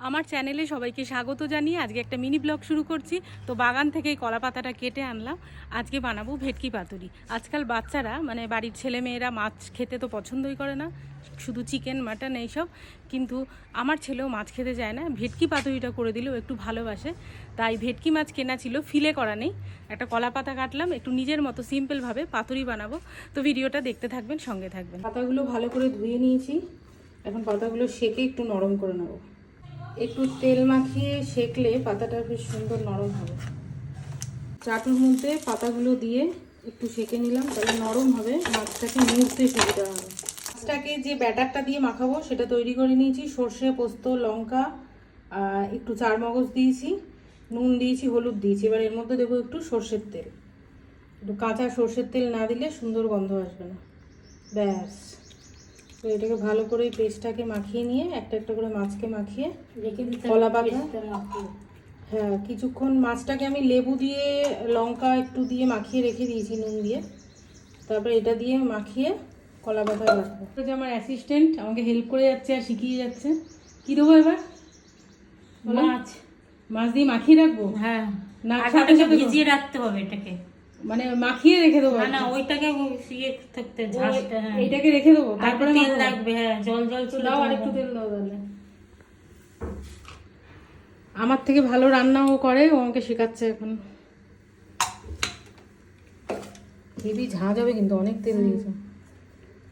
আমার চ্যানেলে সবাইকে স্বাগত জানিয়ে আজকে একটা মিনি ব্লগ শুরু করছি। তো বাগান থেকে এই কলা পাতাটা কেটে আনলাম। আজকে বানাবো ভেটকি পাতুরি। আজকাল বাচ্চারা মানে বাড়ির ছেলে মেয়েরা মাছ খেতে তো পছন্দই করে না, শুধু চিকেন মাটন এইসব। কিন্তু আমার ছেলেও মাছ খেতে যায় না। ভেটকি পাতুরিটা করে দিলেও একটু ভালোবাসে। তাই ভেটকি মাছ কেনা ছিল ফিলে করা নেই। একটা কলা পাতা কাটলাম, একটু নিজের মতো সিম্পলভাবে পাতুরি বানাবো। তো ভিডিওটা দেখতে থাকবেন, সঙ্গে থাকবেন। পাতাগুলো ভালো করে ধুয়ে নিয়েছি। এখন পাতাগুলো সেকে একটু নরম করে নেব। একটু তেল মাখিয়ে সেকলে পাতাটা বেশ সুন্দর নরম হবে। চাটুর মধ্যে পাতাগুলো দিয়ে একটু সেকে নিলাম, তাহলে নরম হবে, মাছটাকে মুড়তে সুবিধা হবে। মাছটাকে যে ব্যাটারটা দিয়ে মাখাবো, সেটা তৈরি করে নিয়েছি। সর্ষে, পোস্ত, লঙ্কা একটু চারমগজ দিয়েছি, নুন দিয়েছি, হলুদ দিয়েছি। এবার এর মধ্যে দেবো একটু সর্ষের তেল। একটু কাঁচা সর্ষের তেল না দিলে সুন্দর গন্ধ আসবে না। ব্যাস। তো এটাকে ভালো করে এই পেস্টটাকে মাখিয়ে নিয়ে একটা একটা করে মাছকে মাখিয়ে রেখে দিতে কলা পাতা। হ্যাঁ কিছুক্ষণ মাছটাকে আমি লেবু দিয়ে লঙ্কা একটু দিয়ে মাখিয়ে রেখে দিয়েছি নুন দিয়ে। তারপরে এটা দিয়ে মাখিয়ে কলা পাতা রাখব তো যে আমার অ্যাসিস্ট্যান্ট আমাকে হেল্প করে যাচ্ছে আর শিখিয়ে যাচ্ছে। কি দেবো এবার? মাছ। মাছ দিয়ে মাখিয়ে রাখব? হ্যাঁ। না সাথে সাথে ভিজিয়ে রাখতে হবে এটাকে। মানে মাখিয়ে রেখে দেবো না না ওইটাকে ইয়ে থাকতে ঝাঁসটা হ্যাঁ। এইটাকে রেখে দেবো তারপরে তেল লাগবে হ্যাঁ জল জল ছিল দাও আর একটু তেল দাও তাহলে। আমার থেকে ভালো রান্না ও করে ও আমাকে শেখাচ্ছে এখন। হেভি ঝাঁঝ হবে কিন্তু অনেক তেল দিয়েছে।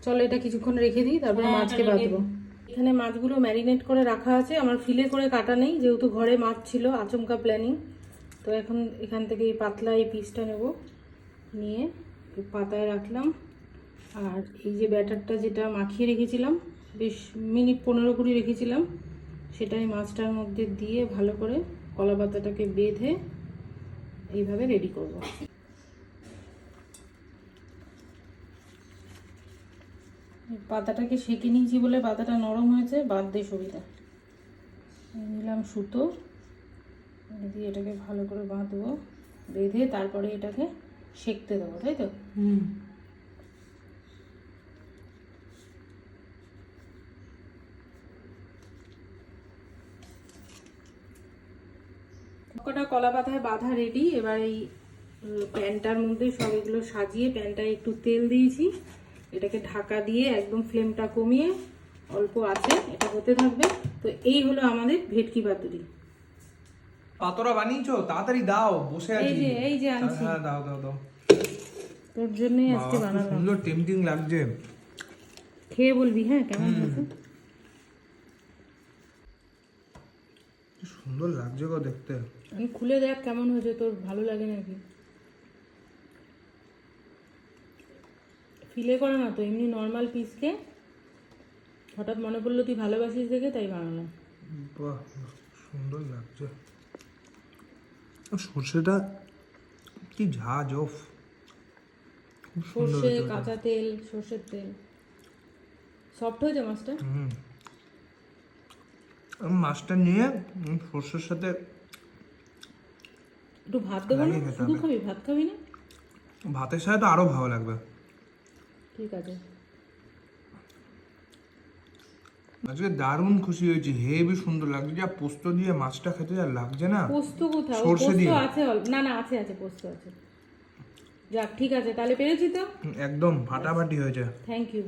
চলো এটা কিছুক্ষণ রেখে দিই তারপরে হ্যাঁ, মাছকে বাঁধবো এখানে মাছগুলো ম্যারিনেট করে রাখা আছে আমার ফিলে করে কাটা নেই যেহেতু ঘরে মাছ ছিল আচমকা প্ল্যানিং তো এখন এখান থেকে এই পাতলা এই পিসটা নেব। নিয়ে পাতায় রাখলাম। আর এই যে ব্যাটারটা যেটা মাখিয়ে রেখেছিলাম, বেশ মিনিট পনেরো কুড়ি রেখেছিলাম, সেটাই মাছটার মধ্যে দিয়ে ভালো করে কলা পাতাটাকে বেঁধে এইভাবে রেডি করব। পাতাটাকে সেঁকে নিয়েছি বলে পাতাটা নরম হয়েছে, বাদ দিয়ে সুবিধা নিলাম সুতো, দিয়ে এটাকে ভালো করে বাঁধবো, বেঁধে তারপরে এটাকে সেঁকতে দেবো তাই তো? হুম। কটা কলা পাতায় বাঁধা রেডি এবার এই প্যানটার মধ্যে সব এগুলো সাজিয়ে প্যানটায় একটু তেল দিয়েছি। এটাকে ঢাকা দিয়ে একদম ফ্লেমটা কমিয়ে অল্প আছে এটা হতে থাকবে। তো এই হলো আমাদের ভেটকি পাতুরি পাতোরা বানিয়েছো? তাড়াতাড়ি দাও বসে আছি। এই যে এই যে আনছি। হ্যাঁ দাও দাও দাও। তোর জন্যই আজকে বানালাম। সুন্দর টেম্পটিং লাগছে। খেয়ে বলবি হ্যাঁ কেমন হয়েছে সুন্দর লাগছে গো দেখতে। আমি খুলে দেখ কেমন হয়েছে তোর ভালো লাগে নাকি? ফিলে করে না তো এমনি নর্মাল পিসকে হঠাৎ মনে পড়ল তুই ভালোবাসিস দেখে তাই বানালাম। বাহ সুন্দর লাগছে। সর্ষেটা কি ঝাঁজ সুন্দর সর্ষে কাঁচা তেল সর্ষের তেল। সফট হয়েছে মাছটা? হুম। মাছটা নিয়ে সর্ষের সাথে একটু ভাত দেবো না? শুধু খাবি ভাত খাবি না? ভাতের সাথে তো আরও ভালো লাগবে। ঠিক আছে। আজকে দারুণ খুশি হয়েছি হেভি সুন্দর লাগছে। যা পোস্ত দিয়ে মাছটা খেতে যা লাগছে না? পোস্ত কোথাও সর্ষে দিয়ে? আছে না না আছে আছে পোস্ত আছে। যাক ঠিক আছে তাহলে পেরেছি তো? একদম ফাটাফাটি হয়েছে। Thank you.